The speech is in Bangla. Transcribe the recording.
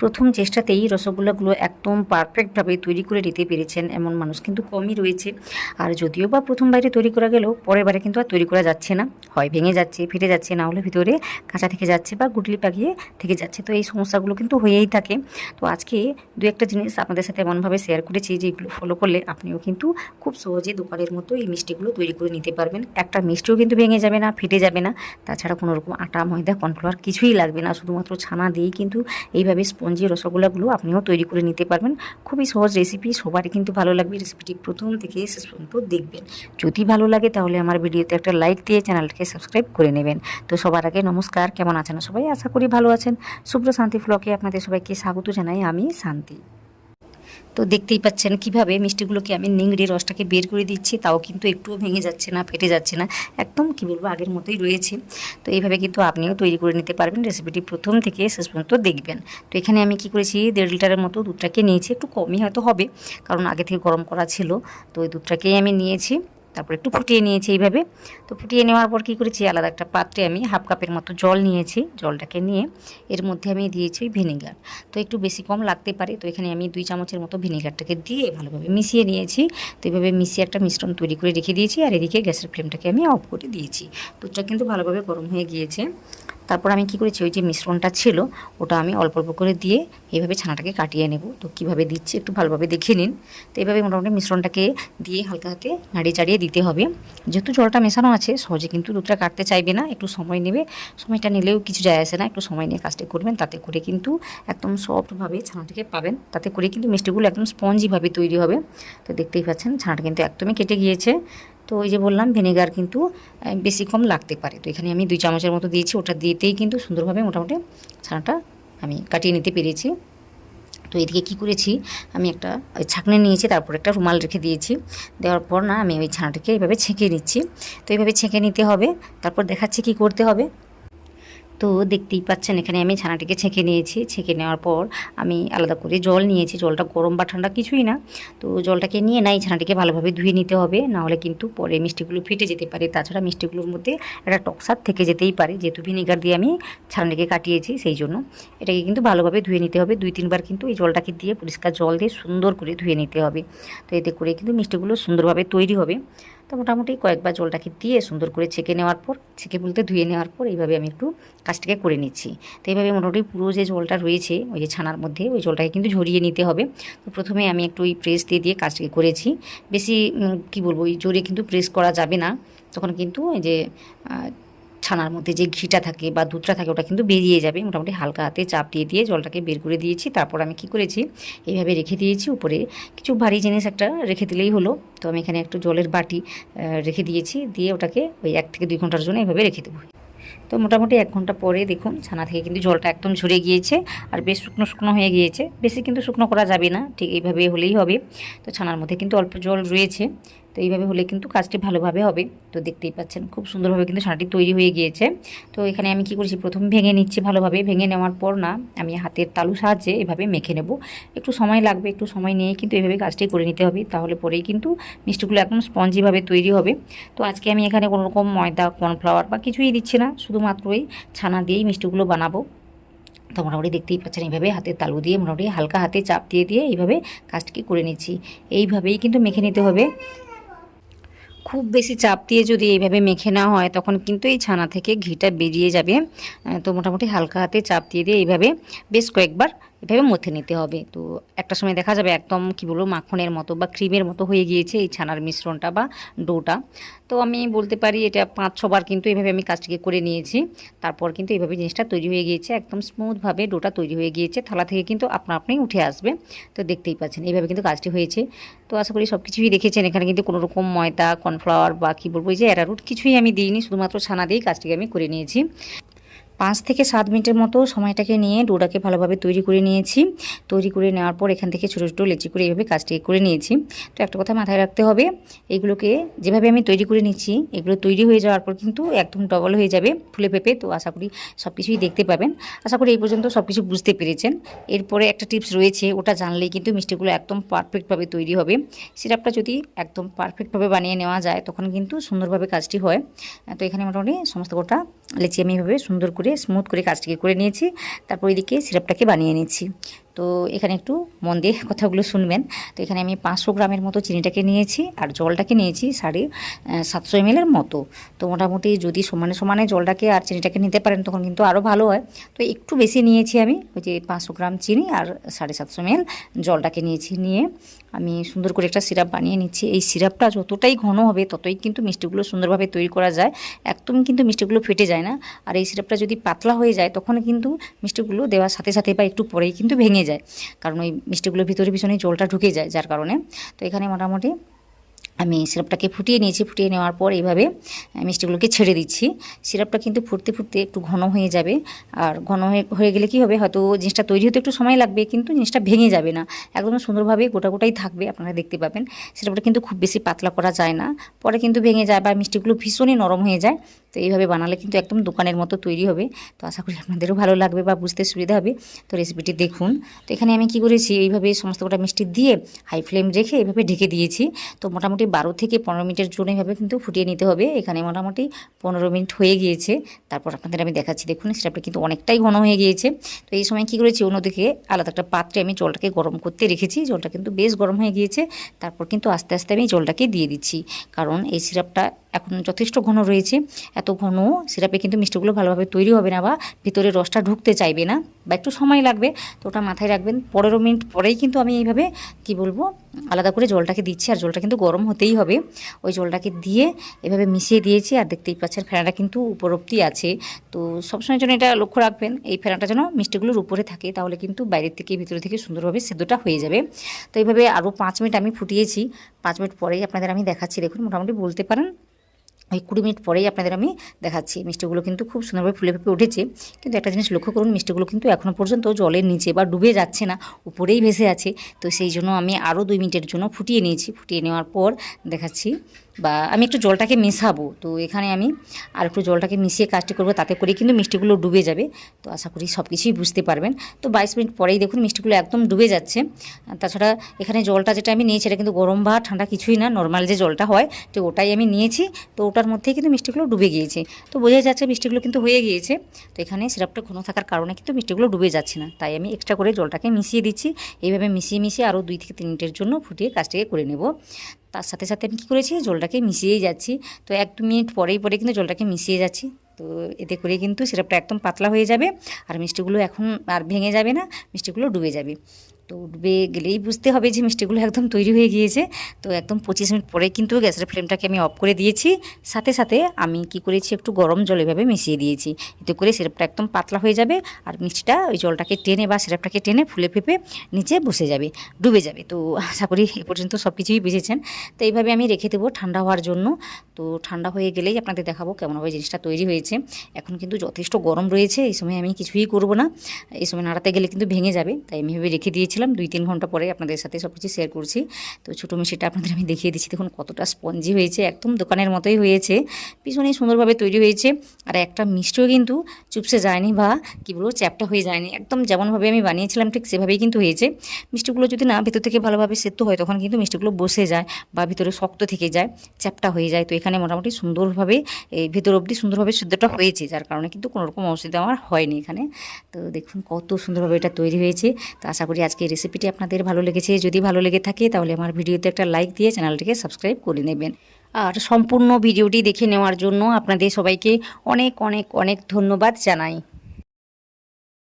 প্রথম চেষ্টাতেই রসগোল্লাগুলো একদম পারফেক্টভাবে তৈরি করে নিতে পেরেছেন এমন মানুষ কিন্তু কমই রয়েছে। আর যদিও বা প্রথম বাইরে তৈরি করা গেলেও পরের বারে কিন্তু আর তৈরি করা যাচ্ছে না। হয় ভেঙে যাচ্ছে, ফেটে যাচ্ছে, না হলে ভিতরে কাঁচা থেকে যাচ্ছে বা গুটলি পাকিয়ে থেকে যাচ্ছে। তো এই সমস্যাগুলো কিন্তু হয়েই থাকে। তো আজকে দু একটা জিনিস আপনাদের সাথে এমনভাবে শেয়ার করেছি যেগুলো ফলো করলে আপনিও কিন্তু খুব সহজে দোকানের মতো এই মিষ্টিগুলো তৈরি করে নিতে পারবেন। একটা মিষ্টিও কিন্তু ভেঙে যাবে না, ফেটে যাবে না। তাছাড়া কোনো রকম আটা, ময়দা, কর্নফ্লাওয়ার কিছুই লাগবে না। শুধুমাত্র ছানা দিয়েই কিন্তু এইভাবে স্পঞ্জি রসগোল্লাগুলো আপনিও তৈরি করে নিতে পারবেন। খুবই সহজ রেসিপি সবারই কিন্তু ভালো লাগবে রেসিপিটি প্রথম থেকে শেষ পর্যন্ত দেখবেন। যদি ভালো লাগে তাহলে আমার ভিডিওতে একটা লাইক দিয়ে চ্যানেলটাকে সাবস্ক্রাইব করে নেবেন। তো সবার আগে নমস্কার, কেমন আছেন সবাই? আশা করি ভালো আছেন। শুভ্র শান্তি ফ্লকে আপনাদের সবাইকে স্বাগত জানাই, আমি শান্তি। তো দেখতেই পাচ্ছেন কীভাবে মিষ্টিগুলোকে আমি নিংড়ে রসটাকে বের করে দিচ্ছি, তাও কিন্তু একটুও ভেঙে যাচ্ছে না, ফেটে যাচ্ছে না। একদম কী বলব, আগের মতোই রয়েছে। তো এইভাবে কিন্তু আপনিও তৈরি করে নিতে পারবেন রেসিপিটি প্রথম থেকে শেষ পর্যন্ত দেখবেন। তো এখানে আমি কি করেছি, দেড় লিটারের মতো দুধটাকে নিয়েছি, একটু কমই হয়তো হবে, কারণ আগে থেকে গরম করা ছিল। তো ওই দুধটাকেই আমি নিয়েছি। তারপর একটু ফুটিয়ে নিয়েছি এইভাবে। তো ফুটিয়ে নেওয়ার পর কী করেছি? আলাদা একটা পাত্রে আমি হাফ কাপের মতো জল নিয়েছি। জলটাকে নিয়ে এর মধ্যে আমি দিয়েছি ভিনেগার। তো একটু বেশি কম লাগতে পারে, তো এখানে আমি দুই চামচের মতো ভিনেগারটাকে দিয়ে ভালোভাবে মিশিয়ে নিয়েছি। তো এইভাবে মিশিয়ে একটা মিশ্রণ তৈরি করে রেখে দিয়েছি। আর এদিকে গ্যাসের ফ্লেমটাকে আমি অফ করে দিয়েছি। দুধটা কিন্তু ভালোভাবে গরম হয়ে গিয়েছে। তারপর আমি কি করেছি? ওই যে মিশ্রণটা ছিল, ওটা আমি অল্প অল্প করে দিয়ে এইভাবে ছানাটাকে কাটিয়ে নেব। তো কীভাবে দিচ্ছি একটু ভালোভাবে দেখে নিন। তো এইভাবে মোটামুটি মিশ্রণটাকে দিয়ে হালকা হাতে নাড়িয়ে চাড়িয়ে দিতে হবে। যেহেতু জলটা মেশানো আছে, সহজে কিন্তু দুধটা কাটতে চাইবে না, একটু সময় নেবে। সময়টা নিলেও কিছু যায় আসে না, একটু সময় নিয়ে কাজটা করবেন, তাতে করে কিন্তু একদম সফটভাবে ছানাটাকে পাবেন। তাতে করে কিন্তু মিষ্টিগুলো একদম স্পঞ্জিভাবে তৈরি হবে। তো দেখতেই পাচ্ছেন, ছানাটা কিন্তু একদমই কেটে গিয়েছে। তো ওই যে বললাম, ভিনেগার কিন্তু বেশি কম লাগতে পারে। তো এখানে আমি দুই চামচের মতো দিয়েছি, ওটা দিতেই কিন্তু সুন্দরভাবে মোটামুটি ছানাটা আমি কাটিয়ে নিতে পেরেছি। তো এদিকে কি করেছি, আমি একটা ছাঁকনি নিয়েছি, তারপর একটা রুমাল রেখে দিয়েছি। দেওয়ার পর না, আমি ওই ছানাটাকে এইভাবে ছেঁকে নিচ্ছি। তো এইভাবে ছেঁকে নিতে হবে, তারপর দেখাচ্ছি কি করতে হবে। তো দেখতেই পাচ্ছেন, এখানে আমি ছানাটিকে ছেঁকে নিয়েছি। ছেঁকে নেওয়ার পর আমি আলাদা করে জল নিয়েছি। জলটা গরম বা ঠান্ডা কিছুই না। তো জলটাকে নিয়ে না, এই ছানাটিকে ভালোভাবে ধুয়ে নিতে হবে। নাহলে কিন্তু পরে মিষ্টিগুলো ফেটে যেতে পারে। তাছাড়া মিষ্টিগুলোর মধ্যে একটা টকসার থেকে যেতেই পারে। যেহেতু ভিনেগার দিয়ে আমি ছানাটিকে কাটিয়েছি সেই জন্য। এটাকে কিন্তু ভালোভাবে ধুয়ে নিতে হবে। দুই, তিনবার কিন্তু এই জলটাকে দিয়ে পরিষ্কার জল দিয়ে সুন্দর করে ধুয়ে নিতে হবে। তো এতে করে কিন্তু মিষ্টিগুলো সুন্দরভাবে তৈরি হবে। তো মোটামুটি কয়েকবার জলটাকে দিয়ে সুন্দর করে ছেঁকে নেওয়ার পর, ছেঁকে বলতে ধুয়ে নেওয়ার পর এইভাবে আমি একটু কাজটাকে করে নিচ্ছি। তো এইভাবে মোটামুটি পুরো যে জলটা রয়েছে, ওই যে ছানার মধ্যে, ওই জলটাকে কিন্তু ঝরিয়ে নিতে হবে। তো প্রথমে আমি একটু ওই প্রেস দিয়ে দিয়ে কাজটাকে করেছি। বেশি কি বলব, ওই জোরে কিন্তু প্রেস করা যাবে না। তখন কিন্তু ওই যে ছানার মধ্যে যে ঘিটা থাকে বা দুধটা থাকে, ওটা কিন্তু বেরিয়ে যাবে। মোটামুটি হালকা হাতে চাপ দিয়ে দিয়ে জলটাকে বের করে দিয়েছি। তারপর আমি কি করেছি, এইভাবে রেখে দিয়েছি উপরে। কিছু ভারী জিনিস একটা রেখে দিলেই হলো। তো আমি এখানে একটু জলের বাটি রেখে দিয়েছি। দিয়ে ওটাকে ওই এক থেকে দুই ঘণ্টার জন্য এইভাবে রেখে দেবো। তো মোটামুটি এক ঘণ্টা পরে দেখুন ছানা থেকে কিন্তু জলটা একদম ঝরে গিয়েছে আর বেশ শুকনো শুকনো হয়ে গিয়েছে। বেশি কিন্তু শুকনো করা যাবে না, ঠিক এইভাবে হলেই হবে। তো ছানার মধ্যে কিন্তু অল্প জল রয়েছে। তো এইভাবে হলে কিন্তু কাজটি ভালোভাবে হবে। তো দেখতেই পাচ্ছেন, খুব সুন্দরভাবে কিন্তু ছানাটি তৈরি হয়ে গিয়েছে। তো এখানে আমি কি করেছি, প্রথম ভেঙে নিচ্ছি ভালোভাবে। ভেঙে নেওয়ার পর না, আমি হাতের তালু সাহায্যে এভাবে মেখে নেব। একটু সময় লাগবে, একটু সময় নিয়ে কিন্তু এভাবে কাজটি করে নিতে হবে। তাহলে পরেই কিন্তু মিষ্টিগুলো একদম স্পঞ্জিভাবে তৈরি হবে। তো আজকে আমি এখানে কোনো রকম ময়দা, কর্নফ্লাওয়ার বা কিছুই দিচ্ছি না। শুধুমাত্র ওই ছানা দিয়েই মিষ্টিগুলো বানাবো। তো মোটামুটি দেখতেই পাচ্ছেন, এইভাবে হাতের তালু দিয়ে মোটামুটি হালকা হাতে চাপ দিয়ে দিয়ে এইভাবে কাজটিকে করে নিচ্ছি। এইভাবেই কিন্তু মেখে নিতে হবে। খুব বেশি চাপ দিয়ে যদি এইভাবে মেখে না হয়, তখন কিন্তু এই ছানা থেকে ঘিটা বেরিয়ে যাবে। তো মোটামুটি হালকা হাতে চাপ দিয়ে দিয়ে এইভাবে বেশ কয়েকবার এভাবে মথে নিতে হবে। তো একটা সময় দেখা যাবে একদম, কি বলব, মাখনের মতো বা ক্রিমের মতো হয়ে গিয়েছে এই ছানার মিশ্রণটা বা ডোটা। তো আমি বলতে পারি এটা পাঁচ ছবার কিন্তু এভাবে আমি কাজটিকে করে নিয়েছি। তারপর কিন্তু এইভাবে জিনিসটা তৈরি হয়ে গিয়েছে, একদম স্মুথভাবে ডোটা তৈরি হয়ে গিয়েছে। থালা থেকে কিন্তু আপনা আপনি উঠে আসবে। তো দেখতেই পাচ্ছেন এইভাবে কিন্তু কাজটি হয়েছে। তো আশা করি সব কিছুই দেখেছেন। এখানে কিন্তু কোনো রকম ময়দা, কর্নফ্লাওয়ার বা কী বলব, এই যে অ্যারারুট কিছুই আমি দিইনি। শুধুমাত্র ছানা দিয়েই কাজটিকে আমি করে নিয়েছি। পাঁচ থেকে সাত মিনিটের মতো সময়টাকে নিয়ে ডোটাকে ভালোভাবে তৈরি করে নিয়েছি। তৈরি করে নেওয়ার পর এখান থেকে ছোটো ছোটো লেচি করে এইভাবে কাজটিকে করে নিয়েছি। তো একটা কথা মাথায় রাখতে হবে, এগুলোকে যেভাবে আমি তৈরি করে নিচ্ছি, এগুলো তৈরি হয়ে যাওয়ার পর কিন্তু একদম ডবল হয়ে যাবে ফুলে পেঁপে তো আশা করি সব কিছুই দেখতে পাবেন। আশা করি এই পর্যন্ত সব কিছু বুঝতে পেরেছেন। এরপরে একটা টিপস রয়েছে, ওটা জানলেই কিন্তু মিষ্টিগুলো একদম পারফেক্টভাবে তৈরি হবে। সিরাপটা যদি একদম পারফেক্টভাবে বানিয়ে নেওয়া যায়, তখন কিন্তু সুন্দরভাবে কাজটি হয়। তো এখানে মোটামুটি সমস্ত কটা লেচি আমি এভাবে সুন্দর করে স্মুথ করে কাজটিকে করে নিয়েছি। তারপর এদিকে সিরাপটাকে বানিয়ে নিচ্ছি। তো এখানে একটু মন দিয়ে কথাগুলো শুনবেন। তো এখানে আমি পাঁচশো গ্রামের মতো চিনিটাকে নিয়েছি আর জলটাকে নিয়েছি সাড়ে সাতশো এমএলের মতো। তো মোটামুটি যদি সমানে সমানে জলটাকে আর চিনিটাকে নিতে পারেন তখন কিন্তু আরও ভালো হয়। তো একটু বেশি নিয়েছি আমি ওই যে পাঁচশো গ্রাম চিনি আর সাড়ে সাতশো এমএল জলটাকে নিয়েছি নিয়ে। আমি সুন্দর করে একটা সিরাপ বানিয়ে নিচ্ছি। এই সিরাপটা যতটাই ঘন হবে ততই কিন্তু মিষ্টিগুলো সুন্দরভাবে তৈরি করা যায়। একদম কিন্তু মিষ্টিগুলো ফেটে যায় না। আর এই সিরাপটা যদি পাতলা হয়ে যায় তখন কিন্তু মিষ্টিগুলো দেওয়ার সাথে সাথে বা একটু পরেই কিন্তু ভেঙে যায়। কারণ ওই মিষ্টিগুলোর ভিতরে ভীষণই জলটা ঢুকে যায় যার কারণে। তো এখানে মোটামুটি আমি সিরাপটাকে ফুটিয়ে নিয়েছি। ফুটিয়ে নেওয়ার পর এইভাবে মিষ্টিগুলোকে ছেড়ে দিচ্ছি। সিরাপটা কিন্তু ফুটতে ফুটতে একটু ঘন হয়ে যাবে। আর ঘন হয়ে গেলে কী হবে? হয়তো জিনিসটা তৈরি হতে একটু সময় লাগবে, কিন্তু জিনিসটা ভেঙে যাবে না। একদম সুন্দরভাবে গোটা গোটাই থাকবে, আপনারা দেখতে পাবেন। সিরাপটা কিন্তু খুব বেশি পাতলা করা যায় না। পরে কিন্তু ভেঙে যায় বা মিষ্টিগুলো ভীষণই নরম হয়ে যায়। তো এইভাবে বানালে কিন্তু একদম দোকানের মতো তৈরি হবে। তো আশা করি আপনাদেরও ভালো লাগবে বা বুঝতে সুবিধা হবে। তো রেসিপিটি দেখুন। তো এখানে আমি কি করেছি, এইভাবে সমস্ত কটা মিষ্টি দিয়ে হাই ফ্লেম রেখে এইভাবে ঢেকে দিয়েছি। তো মোটামুটি বারো থেকে পনেরো মিনিটের জন্য এইভাবে কিন্তু ফুটিয়ে নিতে হবে। এখানে মোটামুটি পনেরো মিনিট হয়ে গিয়েছে। তারপর আপনাদের আমি দেখাচ্ছি, দেখুন সেটা কিন্তু অনেকটাই ঘন হয়ে গিয়েছে। তো এই সময় কী করেছি, অন্যদিকে আলাদা একটা পাত্রে আমি জলটাকে গরম করতে রেখেছি। জলটা কিন্তু বেশ গরম হয়ে গিয়েছে। তারপর কিন্তু আস্তে আস্তে আমি জলটাকে দিয়ে দিচ্ছি। কারণ এই সিরাপটা এখন যথেষ্ট ঘন রয়েছে। এত ঘন, সিরাপে কিন্তু মিষ্টিগুলো ভালোভাবে তৈরি হবে না বা ভিতরে রসটা ঢুকতে চাইবে না বা একটু সময় লাগবে, তো ওটা মাথায় রাখবেন। পনেরো মিনিট পরেই কিন্তু আমি এইভাবে, কি বলব, আলাদা করে জলটাকে দিচ্ছি আর জলটা কিন্তু গরম হতেই হবে। ওই জলটাকে দিয়ে এভাবে মিশিয়ে দিয়েছি আর দেখতেই পাচ্ছেন ফেনাটা কিন্তু উপর অব্দি আছে। তো সবসময়ের জন্য এটা লক্ষ্য রাখবেন, এই ফেনাটা যেন মিষ্টিগুলোর উপরে থাকে, তাহলে কিন্তু বাইরের থেকে, ভিতরে থেকে সুন্দরভাবে সেদ্ধটা হয়ে যাবে। তো এইভাবে আরও পাঁচ মিনিট আমি ফুটিয়েছি, পাঁচ মিনিট পরেই আপনাদের আমি দেখাচ্ছি। দেখুন, মোটামুটি বলতে পারেন ওই কুড়ি মিনিট পরেই আপনাদের আমি দেখাচ্ছি। মিষ্টিগুলো কিন্তু খুব সুন্দরভাবে ফুলে ফেপে উঠেছে। কিন্তু একটা জিনিস লক্ষ্য করুন, মিষ্টিগুলো কিন্তু এখনও পর্যন্ত জলের নিচে বা ডুবে যাচ্ছে না, উপরেই ভেসে আছে। তো সেই জন্য আমি আরও দুই মিনিটের জন্য ফুটিয়ে নিয়েছি। ফুটিয়ে নেওয়ার পর দেখাচ্ছি বা আমি একটু জলটাকে মেশাবো। তো এখানে আমি আর একটু জলটাকে মিশিয়ে কাজটি করব, তাতে করে কিন্তু মিষ্টিগুলো ডুবে যাবে। তো আশা করি সব কিছুই বুঝতে পারবেন। তো বাইশ মিনিট পরেই দেখুন মিষ্টিগুলো একদম ডুবে যাচ্ছে। তাছাড়া এখানে জলটা যেটা আমি নিয়েছি, এটা কিন্তু গরম বা ঠান্ডা কিছুই না, নর্মাল যে জলটা হয়, তো ওটাই আমি নিয়েছি। তো ওটার মধ্যেই কিন্তু মিষ্টিগুলো ডুবে গিয়েছে। তো বোঝা যাচ্ছে মিষ্টিগুলো কিন্তু হয়ে গিয়েছে। তো এখানে সিরাপটা ঘন থাকার কারণে কিন্তু মিষ্টিগুলো ডুবে যাচ্ছে না। তাই আমি এক্সট্রা করে জলটাকে মিশিয়ে দিচ্ছি। এইভাবে মিশিয়ে মিশিয়ে আরও দুই থেকে তিন মিনিটের জন্য ফুটিয়ে কাজটাকে করে নেব। তার সাথে সাথে আমি কী করেছি? জলটাকে মিশিয়েই যাচ্ছি। তো এক দু মিনিট পরেই পরে কিন্তু জলটাকে মিশিয়ে যাচ্ছি। তো এতে করে কিন্তু সিরাপটা একদম পাতলা হয়ে যাবে। আর মিষ্টিগুলো এখন আর ভেঙে যাবে না, মিষ্টিগুলো ডুবে যাবে। তো ডুবে গেলেই বুঝতে হবে যে মিষ্টিগুলো একদম তৈরি হয়ে গিয়েছে। তো একদম পঁচিশ মিনিট পরে কিন্তু গ্যাসের ফ্লেমটাকে আমি অফ করে দিয়েছি। সাথে সাথে আমি কি করেছি, একটু গরম জল এভাবে মিশিয়ে দিয়েছি। এতে করে সিরাপটা একদম পাতলা হয়ে যাবে আর মিষ্টিটা ওই জলটাকে টেনে বা সিরাপটাকে টেনে ফুলে ফেপে নিচে বসে যাবে, ডুবে যাবে। তো আশা করি এ পর্যন্ত সব কিছুই বুঝেছেন। তো এইভাবে আমি রেখে দেবো ঠান্ডা হওয়ার জন্য। তো ঠান্ডা হয়ে গেলেই আপনাদের দেখাবো কেমনভাবে জিনিসটা তৈরি হয়েছে। এখন কিন্তু যথেষ্ট গরম রয়েছে, এই সময় আমি কিছুই করব না। এই সময় নাড়াতে গেলে কিন্তু ভেঙে যাবে, তাই আমি ভেবে রেখে দিয়েছিলাম দুই তিন ঘণ্টা পরে আপনাদের সাথে সব কিছু শেয়ার করছি। তো ছোটো মিষ্টিটা আপনাদের আমি দেখিয়ে দিচ্ছি। দেখুন কতটা স্পঞ্জি হয়েছে, একদম দোকানের মতোই হয়েছে। ভীষণই সুন্দরভাবে তৈরি হয়েছে। আর একটা মিষ্টিও কিন্তু চুপসে যায়নি বা কী বলব, চ্যাপটা হয়ে যায়নি। একদম যেমনভাবে আমি বানিয়েছিলাম, ঠিক সেভাবেই কিন্তু হয়েছে। মিষ্টিগুলো যদি না ভেতর থেকে ভালোভাবে সেদ্ধ হয়, তখন কিন্তু মিষ্টিগুলো বসে যায় বা ভিতরে শক্ত থেকে যায়, চ্যাপটা হয়ে যায়। তো এখানে মোটামুটি সুন্দরভাবে, এই ভিতর অবধি সুন্দরভাবে সেদ্ধটা হয়েছে, যার কারণে কিন্তু কোনো রকম অসুবিধা আমার হয়নি এখানে। তো দেখুন কত সুন্দরভাবে এটা তৈরি হয়েছে। তো আশা করি আজকে রেসিপিটি আপনাদের ভালো লেগেছে, যদি ভালো লেগে থাকে তাহলে আমার ভিডিওতে একটা লাইক দিয়ে চ্যানেলটিকে সাবস্ক্রাইব করে নেবেন। আর সম্পূর্ণ ভিডিওটি দেখে নেওয়ার জন্য আপনাদের সবাইকে অনেক অনেক অনেক ধন্যবাদ জানাই।